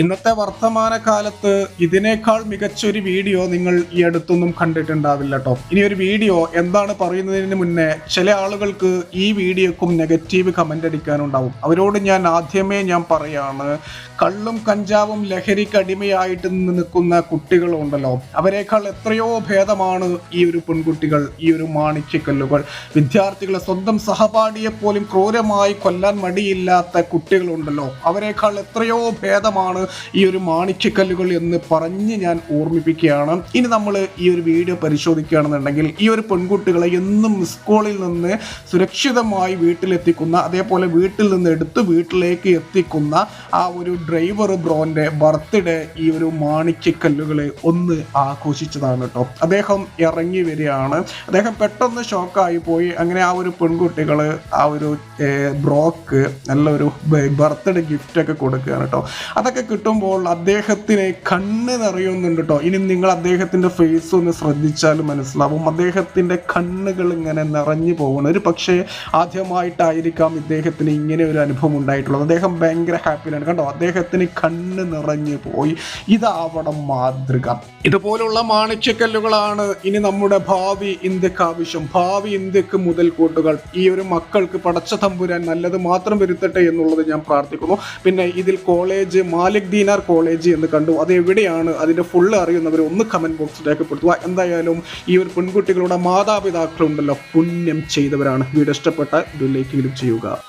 ഇന്നത്തെ വർത്തമാന കാലത്ത് ഇതിനേക്കാൾ മികച്ചൊരു വീഡിയോ നിങ്ങൾ ഈ അടുത്തൊന്നും കണ്ടിട്ടുണ്ടാവില്ല കേട്ടോ ഇനി ഒരു വീഡിയോ എന്താണ് പറയുന്നതിന് മുന്നേ ചില ആളുകൾക്ക് ഈ വീഡിയോക്കും നെഗറ്റീവ് കമന്റ് അടിക്കാനുണ്ടാവും. അവരോട് ഞാൻ ആദ്യമേ ഞാൻ പറയാണ് കള്ളും കഞ്ചാവും ലഹരിക്ക് അടിമയായിട്ട് നിൽക്കുന്ന കുട്ടികളുണ്ടല്ലോ. അവരെക്കാൾ എത്രയോ ഭേദമാണ് ഈ ഒരു പെൺകുട്ടികൾ ഈ ഒരു മാണിക്യക്കല്ലുകൾ. വിദ്യാർത്ഥികളെ സ്വന്തം സഹപാഠിയെ പോലും ക്രൂരമായി കൊല്ലാൻ മടിയില്ലാത്ത കുട്ടികളുണ്ടല്ലോ. അവരെക്കാൾ എത്രയോ ഭേദമാണ് ഈ ഒരു മാണിക്യക്കല്ലുകൾ എന്ന് പറഞ്ഞ് ഞാൻ ഓർമ്മിപ്പിക്കുകയാണ്. ഇനി നമ്മൾ ഈ ഒരു വീഡിയോ പരിശോധിക്കുകയാണെന്നുണ്ടെങ്കിൽ ഈ ഒരു പെൺകുട്ടികളെ എന്നും സ്കൂളിൽ നിന്ന് സുരക്ഷിതമായി വീട്ടിലെത്തിക്കുന്ന അതേപോലെ വീട്ടിൽ നിന്ന് എടുത്ത് വീട്ടിലേക്ക് എത്തിക്കുന്ന ആ ഒരു ഡ്രൈവർ ബ്രോന്റെ ബർത്ത്ഡേ ഈ ഒരു മാണിക്യക്കല്ലുകളെ ഒന്ന് ആഘോഷിച്ചതാണ് കേട്ടോ അദ്ദേഹം ഇറങ്ങി വരികയാണ്. അദ്ദേഹം പെട്ടെന്ന് ഷോക്കായി പോയി. അങ്ങനെ ആ ഒരു പെൺകുട്ടികൾ ആ ഒരു ബ്രോക്ക് നല്ലൊരു ബർത്ത്ഡേ ഗിഫ്റ്റ് ഒക്കെ കൊടുക്കുകയാണ് കേട്ടോ അതൊക്കെ കിട്ടുമ്പോൾ അദ്ദേഹത്തിന് കണ്ണ് നിറയുന്നുണ്ട് കേട്ടോ ഇനി നിങ്ങൾ അദ്ദേഹത്തിന്റെ ഫേസ് ഒന്ന് ശ്രദ്ധിച്ചാൽ മനസ്സിലാവും. അദ്ദേഹത്തിന്റെ കണ്ണുകൾ ഇങ്ങനെ നിറഞ്ഞു പോകണം ഒരു പക്ഷേ ആദ്യമായിട്ടായിരിക്കാം ഇദ്ദേഹത്തിന് ഇങ്ങനെ ഒരു അനുഭവം ഉണ്ടായിട്ടുള്ളത്. അദ്ദേഹം ഭയങ്കര ഹാപ്പിയാണ് കണ്ടോ? അദ്ദേഹത്തിന് കണ്ണ് നിറഞ്ഞു പോയി. ഇതാവണം മാതൃക. ഇതുപോലുള്ള മാണിക്യക്കല്ലുകളാണ് ഇനി നമ്മുടെ ഭാവി ഇന്ത്യയ്ക്ക് ആവശ്യം. ഭാവി ഇന്ത്യയ്ക്ക് മുതൽക്കൂട്ടുകൾ. ഈ ഒരു മക്കൾക്ക് പടച്ച തമ്പുരാൻ നല്ലത് മാത്രം വരുത്തട്ടെ എന്നുള്ളത് ഞാൻ പ്രാർത്ഥിക്കുന്നു. പിന്നെ ഇതിൽ കോളേജ് മാലിക് ദീനാർ കോളേജ് എന്ന് കണ്ടു. അത് എവിടെയാണ്? അതിന്റെ ഫുള്ള് അറിയുന്നവർ ഒന്ന് കമന്റ് ബോക്സിൽ രേഖപ്പെടുത്തുക. എന്തായാലും ഈ ഒരു പെൺകുട്ടികളുടെ മാതാപിതാക്കളുണ്ടല്ലോ. പുണ്യം ചെയ്തവരാണ്. വീഡിയോ ഇഷ്ടപ്പെട്ട ക്ലിക്ക് ചെയ്യുക.